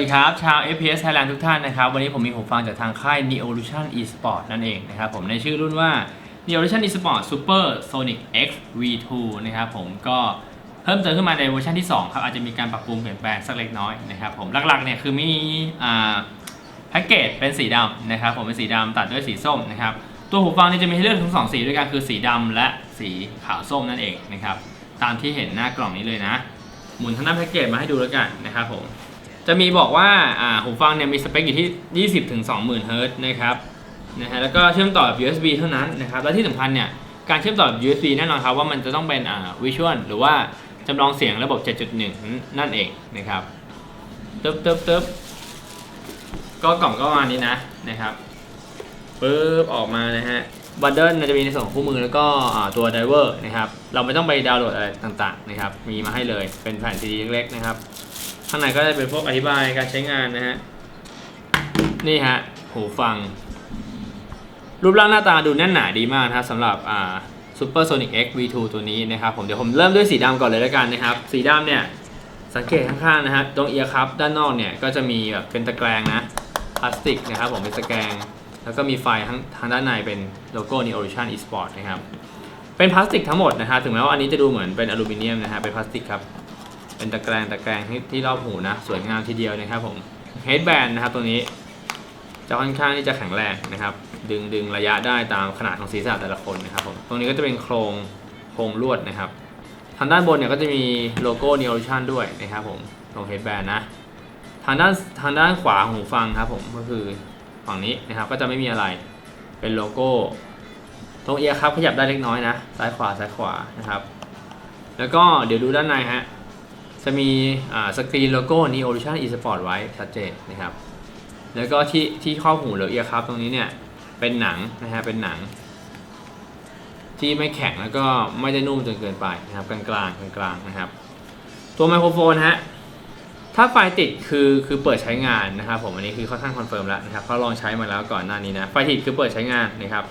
ดีครับ ชาว FPS Thailand ทุกท่านนะครับ วันนี้ผมมีหูฟังจากทางค่าย Neolution Esport นั่นเองนะครับ ผมในชื่อรุ่นว่า Neolution Esport Super Sonic X V2 นะครับผมก็เพิ่มเติมขึ้นมาในเวอร์ชันที่ 2 ครับ อาจจะมีการปรับปรุงเปลี่ยนแปลงสักเล็กน้อยนะครับผมหลักๆเนี่ยคือมีอ่าแพ็กเกจเป็นสีดำนะครับผมเป็นสีดำตัดด้วยสีส้มนะครับตัวหูฟังนี่จะมีให้เลือกทั้งสองสีด้วยกันคือสีดำและสีขาวส้มนั่นเองนะครับตามที่เห็นหน้ากล่องนี้เลยนะ หมุนทางด้านแพ็กเกจมาให้ดูแล้วกันนะครับผม จะมีบอกว่าหูฟังเนี่ยมีสเปคอยู่ที่ 20ถึง20,000เฮิรต์นะครับนะฮะแล้วก็เชื่อมต่อ USB เท่านั้นนะครับและที่สำคัญเนี่ยการเชื่อมต่อ USB แน่นอนครับว่ามันจะต้องเป็นอ่าวิชวลหรือว่าจำลองเสียงระบบ 7.1 นั่นเองนะครับตึ๊บตึ๊บตึ๊บก็กล่องก็ประมาณนี้นะนะครับปึ๊บออกมานะฮะบันเดิลจะมีในส่วนของคู่มือแล้วก็ตัวไดเวอร์นะครับ เราไม่ต้องไปดาวน์โหลดอะไรต่างๆนะครับ มีมาให้เลยเป็นแผ่นซีดีเล็กๆนะครับ ข้างในก็จะเป็นพวกอธิบายการใช้งานนะฮะ นี่ฮะ หูฟัง รูปร่างหน้าตาดูแน่นหนาดีมากนะครับสำหรับอ่า Super Sonic X V2 ตัวนี้นะครับผมเดี๋ยวผมเริ่มด้วยสีดำก่อนเลยแล้วกันนะครับ สีดำเนี่ยสังเกตข้างๆนะฮะตรงเอียร์คัพด้านนอกเนี่ยก็จะมีแบบเป็นตะแกรงนะพลาสติกนะครับผมเป็นตะแกรงแล้วก็มีไฟทั้งทางด้านในเป็นโลโก้ Neolution Esport นะครับเป็นพลาสติกทั้งหมดนะฮะถึงแม้ว่าอันนี้จะดูเหมือนเป็นอลูมิเนียมนะฮะเป็นพลาสติกครับ เป็นตะแกรงตะแกรงที่ที่รอบหูนะ สวยงามทีเดียวนะครับผมเฮดแบนนะครับตัวนี้จะค่อนข้างที่จะแข็งแรงนะครับ ดึงดึงระยะได้ตามขนาดของศีรษะแต่ละคนนะครับผมตรงนี้ก็จะเป็นโครงโครงลวดนะครับ ทางด้านบนเนี่ยก็จะมีโลโก้ Neolution ด้วยนะครับผมตรงเฮดแบนนะทางด้านทางด้านขวาของหูฟังครับผมก็คือฝั่งนี้นะครับก็จะไม่มีอะไรเป็นโลโก้ ตรงเอียร์ครับขยับได้เล็กน้อยนะซ้ายขวาซ้ายขวานะครับ แล้วก็เดี๋ยวดูด้านในฮะ จะมีสกรีนโลโก้ Neolution Esport ไว้ชัดเจนนะครับ แล้วก็ที่ที่ข้อหูหรือเอียร์ครับตรงนี้เนี่ย เป็นหนังนะฮะเป็นหนัง ที่ไม่แข็งแล้วก็ไม่ได้นุ่มจนเกินไปนะครับ กลางกลางๆกลางๆนะครับ ตัวไมโครโฟนฮะถ้าไฟติดคือคือเปิดใช้งานนะครับ ผมอันนี้คือค่อนข้างคอนเฟิร์มแล้วนะครับเพราะลองใช้มาแล้วก่อนหน้านี้นะไฟติดคือเปิดใช้งานนะครับ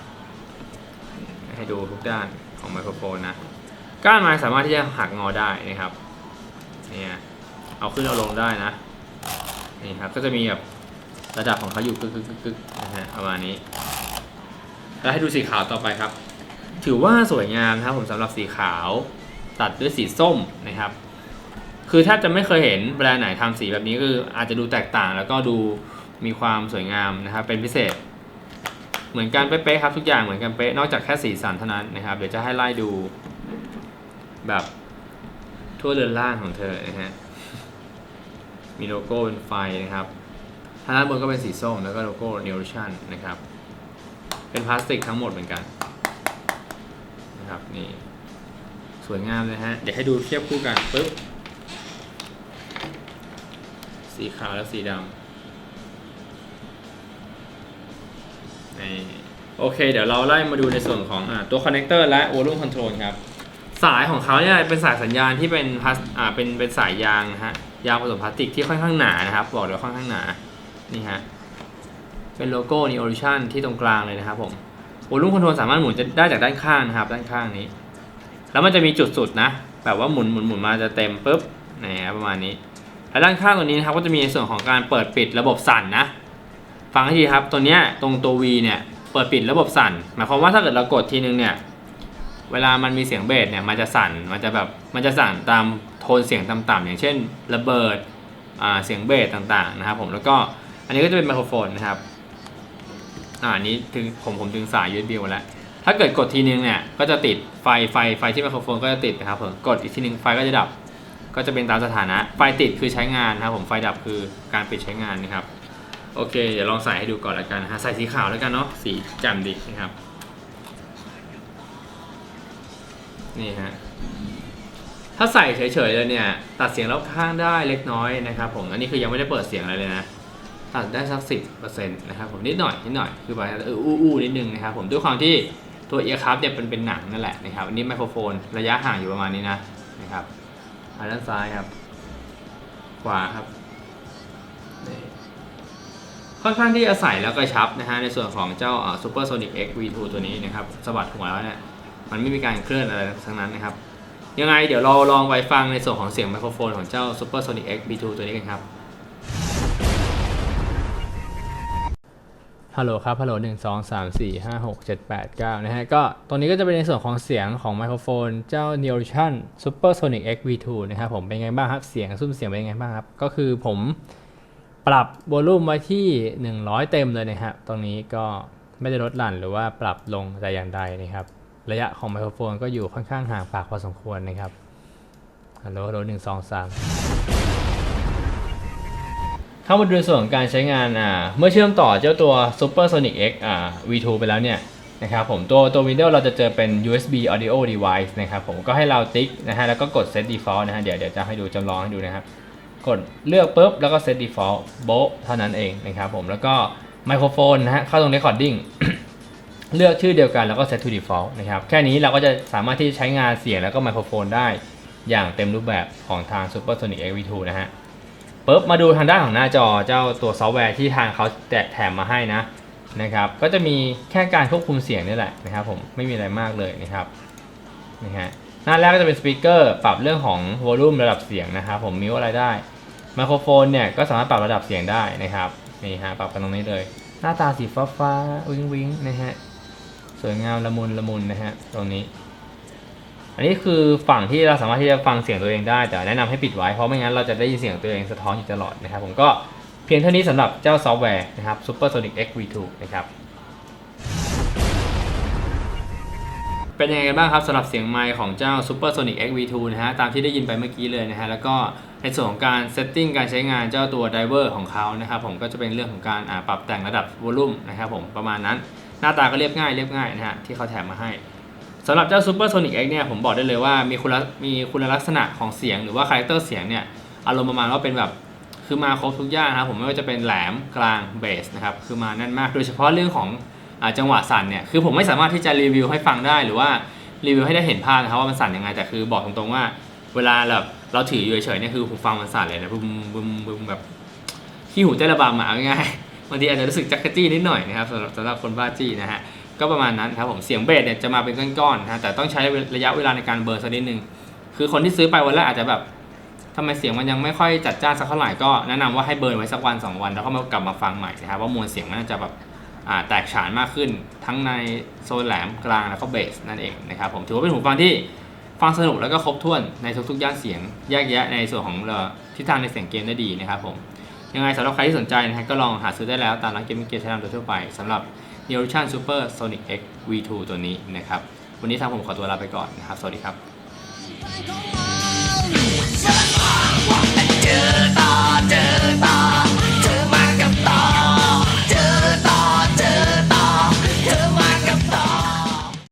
ให้ดูทุกด้านของไมโครโฟนนะก้านไม้สามารถที่จะหักงอได้นะครับ เนี่ยเอาขึ้นเอาลงได้นะนี่ครับก็จะมีแบบระดับของเขาอยู่กึกกึกกึกนะฮะประมาณนี้ แล้วให้ดูสีขาวต่อไปครับ ถือว่าสวยงามนะครับผมสำหรับสีขาวตัดด้วยสีส้มนะครับ คือถ้าจะไม่เคยเห็นแบรนด์ไหนทำสีแบบนี้คืออาจจะดูแตกต่าง แล้วก็ดูมีความสวยงามนะครับ เป็นพิเศษ เหมือนกันเป๊ะๆครับทุกอย่างเหมือนกันเป๊ะนอกจากแค่สีสันเท่านั้นนะครับ เดี๋ยวจะให้ไล่ดูแบบ ทั่วเรือนล่างของเธอนะฮะ มีโลโก้เป็นไฟนะครับทางด้านบนก็เป็นสีส้มแล้วก็โลโก้ Neolution นะครับ เป็นพลาสติกทั้งหมดเหมือนกันนะครับนี่สวยงามเลยฮะ เดี๋ยวให้ดูเทียบคู่กันปึ๊บ สีขาวและสีดำนี่โอเค เดี๋ยวเราไล่มาดูในส่วนของอตัวคอนเนคเตอร์และ Volume Control ครับ สายของเขาเนี่ยเป็นสายสัญญาณที่เป็นพลาสอ่าเป็นเป็นสายยางนะฮะยางผสมพลาสติกที่ค่อนข้างหนานะครับ บอกเลยวค่อนข้างหนานี่ฮะเป็นโลโก้ Neolution ที่ตรงกลางเลยนะครับผม Volume Control สามารถหมุนจะได้จากด้านข้างนะครับ ด้านข้างนี้ แล้วมันจะมีจุดสุดนะแบบว่าหมุนหมุนหมุนมาจะเต็มปุ๊บนี่ครับประมาณนี้และด้านข้างตัวนี้นะครับก็จะมีในส่วนของการเปิดปิดระบบสั่นนะ ฟังให้ดีครับตัวเนี้ยตรงตัว V เนี่ยเปิดปิดระบบสั่นหมายความว่าถ้าเกิดเรากดทีนึงเนี่ย เวลามันมีเสียงเบสเนี่ยมันจะสั่นมันจะแบบมันจะสั่นตามโทนเสียงต่ำๆอย่างเช่น ระเบิดอ่าเสียงเบสต่างๆนะครับผมแล้วก็อันนี้ก็จะเป็นไมโครโฟนนะครับอ่านนี้ถึงผมผมดึงสาย USB มาแล้ว ถ้าเกิดกดทีนึงเนี่ยก็จะติดไฟไฟไฟที่ไมโครโฟนก็จะติดนะครับผมกดอีกทีนึงไฟก็จะดับ ก็จะเป็นตามสถานะ ไฟติดคือใช้งานนะครับผมไฟดับคือการปิดใช้งานนะครับโอเค เดี๋ยวลองใส่ให้ดูก่อนละกันนะฮะใส่สีขาวแล้วกันเนาะสีแจ่มดีนะครับ นี่ฮะถ้าใส่เฉยๆเลยเนี่ย ตัดเสียงรอบข้างได้เล็กน้อยนะครับผมอันนี้คือยังไม่ได้เปิดเสียงอะไรเลยนะตัดได้สักสิบเปอร์เซ็นต์นะครับผมนิดหน่อยนิดหน่อยคือแบบเอออู้อู้นิดนึงนะครับผมด้วยความที่ตัวเอียร์คัพเนี่ยเป็นเป็นหนังนั่นแหละนะครับอันนี้ไมโครโฟนระยะห่างอยู่ประมาณนี้นะนะครับอันด้านซ้ายครับ ขวาครับค่อนข้างที่จะใส่แล้วก็ชับนะฮะในส่วนของเจ้าอ่า Super Sonic X V2 ตัวนี้นะครับสะบัดหัวแล้วเนี่ย มันไม่มีการเคลื่อนอะไรทั้งนั้นนะครับ ยังไงเดี๋ยวเราลองไปฟังในส่วนของเสียงไมโครโฟนของเจ้า Super Sonic X B2 ตัวนี้กันครับ ฮัลโหลครับ ฮัลโหลหนึ่งสองสามสี่ห้าหกเจ็ดแปดเก้านะฮะ ก็ตรงนี้ก็จะเป็นในส่วนของเสียงของไมโครโฟนเจ้า Neovision Supersonic X V2 นะครับผมเป็นไงบ้างครับ เสียงซุ้มเสียงเป็นไงบ้างครับ ก็คือผมปรับวอลลุ่มไว้ที่ 100 เต็มเลยนะครับ ตรงนี้ก็ไม่ได้ลดหลั่นหรือว่าปรับลงแต่อย่างใดนะครับ ระยะของไมโครโฟนก็อยู่ค่อนข้างห่างปากพอสมควรนะครับฮัลโหลฮัลโหลหนึ่งสองสามเข้ามาดูในส่วนของการใช้งานอ่าเมื่อเชื่อมต่อเจ้าตัว Supersonic X อ่า V2 ไปแล้วเนี่ยนะครับผมตัวตัว Windows เราจะเจอเป็น USB Audio Device นะครับผมก็ให้เราติ๊กนะฮะแล้วก็กด Set Default นะฮะเดี๋ยวเดี๋ยวจะให้ดูจำลองให้ดูนะครับ กดเลือกปุ๊บแล้วก็ Set Default โบ๊ะเท่านั้นเองนะครับผมแล้วก็ไมโครโฟนนะฮะเข้าตรง Recording เลือกชื่อเดียวกันแล้วก็ Set to Default นะครับแค่นี้เราก็จะสามารถที่จะใช้งานเสียงแล้วก็ไมโครโฟนได้อย่างเต็มรูปแบบของทาง Supersonic X V2 นะฮะปุ๊บมาดูทางด้านของหน้าจอเจ้าตัวซอฟต์แวร์ที่ทางเขาแจกแถมมาให้นะนะครับก็จะมีแค่การควบคุมเสียงนี่แหละนะครับผมไม่มีอะไรมากเลยนะครับนะฮะหน้าแรกก็จะเป็นสปีกเกอร์ปรับเรื่องของวอลลุ่มระดับเสียงนะครับผมมิวอะไรได้ไมโครโฟนเนี่ยก็สามารถปรับระดับเสียงได้นะครับนี่ฮะปรับกันตรงนี้เลย หน้าตาสีฟ้าฟ้าๆวิงวิงนะฮะ สวยงามละมุนละมุนนะฮะตรงนี้ อันนี้คือฝั่งที่เราสามารถที่จะฟังเสียงตัวเองได้ แต่แนะนำให้ปิดไว้เพราะไม่งั้นเราจะได้ยินเสียงตัวเองสะท้อนอยู่ตลอดนะครับ ผมก็เพียงเท่านี้สำหรับเจ้าซอฟต์แวร์นะครับ Supersonic X V2 นะครับเป็นยังไงกันบ้างครับสำหรับเสียงไมค์ของเจ้า Supersonic X V2 นะฮะตามที่ได้ยินไปเมื่อกี้เลยนะฮะแล้วก็ในส่วนของการเซตติ้งการใช้งานเจ้าตัวไดเวอร์ของเขานะครับผมก็จะเป็นเรื่องของการปรับแต่งระดับวอลลุ่มนะครับผมประมาณนั้น หน้าตาก็เรียบง่ายเรียบง่ายนะฮะที่เขาแถมมาให้สำหรับเจ้า Supersonic X เนี่ยผมบอกได้เลยว่ามีคุณลักมีคุณลักษณะของเสียงหรือว่าคาแรคเตอร์เสียงเนี่ยอารมณ์ประมาณว่าเป็นแบบคือมาครบทุกอย่างนะครับผมไม่ว่าจะเป็นแหลมกลางเบสนะครับคือมาแน่นมากโดยเฉพาะเรื่องของอจังหวะสั่นเนี่ยคือผมไม่สามารถที่จะรีวิวให้ฟังได้หรือว่ารีวิวให้ได้เห็นภาพนะครับว่ามันสั่นยังไงแต่คือบอกตรงๆว่า เวลาแบบเราถืออยู่เฉยๆเนี่ยคือผมฟังมันสั่นเลยนะบึมบึมบึมแบบขี้หูเต้นระบำมาเอาง่าย บางทีอาจจะรู้สึกจักกะจี้นิดหน่อยนะครับสำหรับสำหรับคนบ้าจี้นะฮะก็ประมาณนั้นครับผมเสียงเบสเนี่ยจะมาเป็นก้อนๆนะฮะแต่ต้องใช้ระยะเวลาในการเบิร์สักนิดนึงคือคนที่ซื้อไปวันแรกอาจจะแบบทำไมเสียงมันยังไม่ค่อยจัดจ้านสักเท่าไหร่ก็แนะนำว่าให้เบิร์นไว้สักวัน 2 วันแล้วก็มากลับมาฟังใหม่นะครับว่ามวลเสียงมันน่าจะแบบแตกฉานมากขึ้น ทั้งในโซนแหลมกลางแล้วก็เบสนั่นเองนะครับผมถือว่าเป็นหูฟังที่ฟังสนุกแล้วก็ครบถ้วนในทุกๆย่านเสียงแยกแยะในส่วนของเอ่อทิศทางในเสียงเกมได้ดีนะครับผม ยังไงสำหรับใครที่สนใจนะครับก็ลองหาซื้อได้แล้วตามร้านเกมมิเกียร์ชั้นนำโดยทั่วไปสำหรับ n e o l u t i o n Super Sonic X V2 ตัวนี้นะครับวันนี้ทางผมขอตัวลาไปก่อนนะครับ สวัสดีครับ